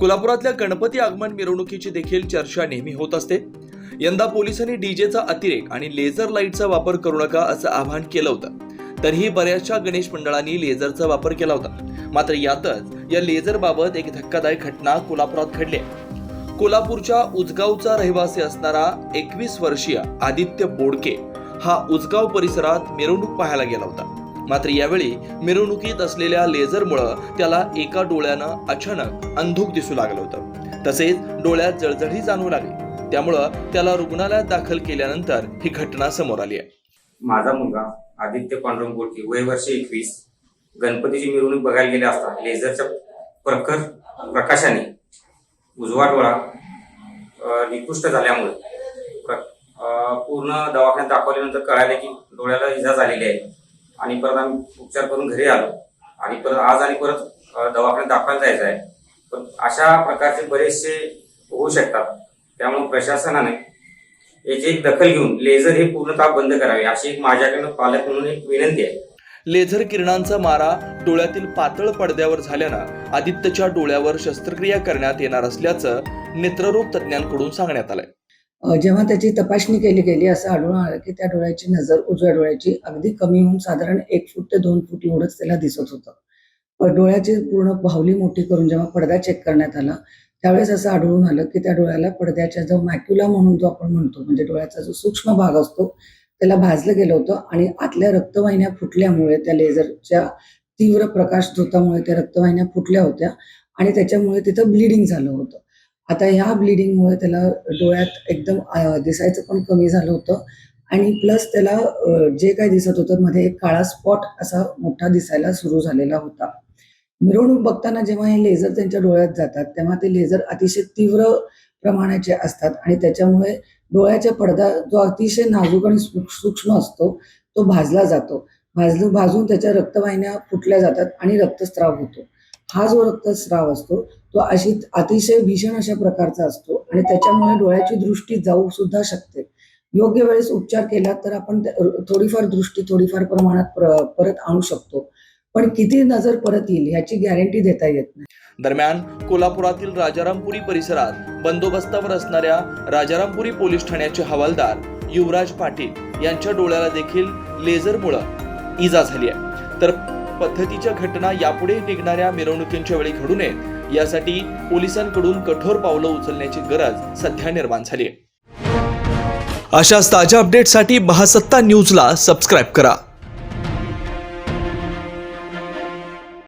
कोल्हापुरातल्या गणपती आगमन मिरवणुकीची देखील चर्चा नेहमी होत असते. यंदा पोलिसांनी डीजेचा अतिरेक आणि लेझर लाईटचा वापर करू नका असं आवाहन केलं होतं. तरीही बऱ्याचशा गणेश मंडळांनी लेझरचा वापर केला होता. मात्र यातच या लेझरबाबत एक धक्कादायक घटना कोल्हापुरात घडली कोल्हापूरच्या उजगावचा रहिवासी असणारा एकवीस वर्षीय आदित्य बोडके हा उजगाव परिसरात मिरवणूक पाहायला गेला होता. मात्र यावेळी मिरवणुकीत असलेल्या लेझरमुळं त्याला एका डोळ्यानं अचानक अंधुक दिसू लागलं होतं. तसेच डोळ्यात जळजळही जाणवू लागली. त्यामुळं त्याला रुग्णालयात दाखल केल्यानंतर ही घटना समोर आली आहे. माझा मुलगा आदित्य पांडुरंग गोडके वय वर्ष एकवीस गणपतीची मिरवणूक बघायला गेले असता लेझरच्या प्रखर प्रकाशाने उजवा डोळा निकृष्ट झाल्यामुळे पूर्ण दवाखान्यात दाखवल्यानंतर कळाले की डोळ्याला इजा झालेली आहे. आणि परत आम्ही उपचार करून घरी आलो. आणि परत आज आणि परत दवाखान्यात दाखवायला जायचं आहे. पण अशा प्रकारचे बरेचसे होऊ शकतात. त्यामुळे प्रशासनाने याची एक दखल घेऊन लेझर हे पूर्णतः बंद करावे अशी एक माझ्याकडनं पालक म्हणून एक विनंती आहे. लेझर किरणांचा मारा डोळ्यातील पातळ पडद्यावर झाल्यानं आदित्यच्या डोळ्यावर शस्त्रक्रिया करण्यात येणार असल्याचं नेत्ररोग तज्ज्ञांकडून सांगण्यात आलंय. जेव्हा त्याची तपासणी केली गेली असं आढळून आलं की त्या डोळ्याची नजर उजव्या डोळ्याची अगदी कमी होऊन साधारण एक फूट ते दोन फूट एवढंच त्याला दिसत होतं. पण डोळ्याची पूर्ण बाहुली मोठी करून जेव्हा पडदा चेक करण्यात आला त्यावेळेस असं आढळून आलं की त्या डोळ्याला पडद्याच्या जो मॅक्युला म्हणून जो आपण म्हणतो म्हणजे डोळ्याचा जो सूक्ष्म भाग असतो त्याला भाजलं गेलं होतं आणि आतल्या रक्तवाहिन्या फुटल्यामुळे त्या लेझरच्या तीव्र प्रकाश धुतामुळे त्या रक्तवाहिन्या फुटल्या होत्या आणि त्याच्यामुळे तिथं ब्लिडिंग झालं होतं. आता ह्या ब्लिडिंगमुळे त्याला डोळ्यात एकदम दिसायचं पण कमी झालं होतं. आणि प्लस त्याला जे काही दिसत होतं मध्ये एक काळा स्पॉट असा मोठा दिसायला सुरू झालेला होता. मिरवणूक बघताना जेव्हा हे लेझर त्यांच्या डोळ्यात जातात तेव्हा ते लेझर अतिशय तीव्र प्रमाणाचे असतात. आणि त्याच्यामुळे डोळ्याच्या पडदा जो अतिशय नाजूक आणि सूक्ष्म असतो तो भाजला जातो. भाजलं भाजून त्याच्या रक्तवाहिन्या फुटल्या जातात आणि रक्तस्राव होतो. हा जो रक्तस्राव असतो. तो अशी अतिशय भीषण अशा प्रकारचा असतो आणि त्याच्यामुळे डोळ्याची दृष्टी जाऊ सुद्धा शकते. योग्य वेळेस उपचार केला तर आपण थोडीफार दृष्टी थोडीफार प्रमाणात परत आणू शकतो. पण किती नजर परत येईल याची गॅरंटी देता येत नाही. दरम्यान कोल्हापुरातील राजारामपुरी परिसरात बंदोबस्तावर असणाऱ्या राजारामपुरी पोलीस ठाण्याचे हवालदार युवराज पाटील यांच्या डोळ्याला देखील लेझरमुळे इजा झाली आहे. तर पद्धतीच्या घटना यापुढे निघणाऱ्या मिरवणुकींच्या वेळी घडू नयेत. यासाठी पोलिसांकडून कठोर पावलं उचलण्याची गरज सध्या निर्माण झाली आहे. अशाच ताज्या अपडेटसाठी महासत्ता न्यूजला सबस्क्राईब करा.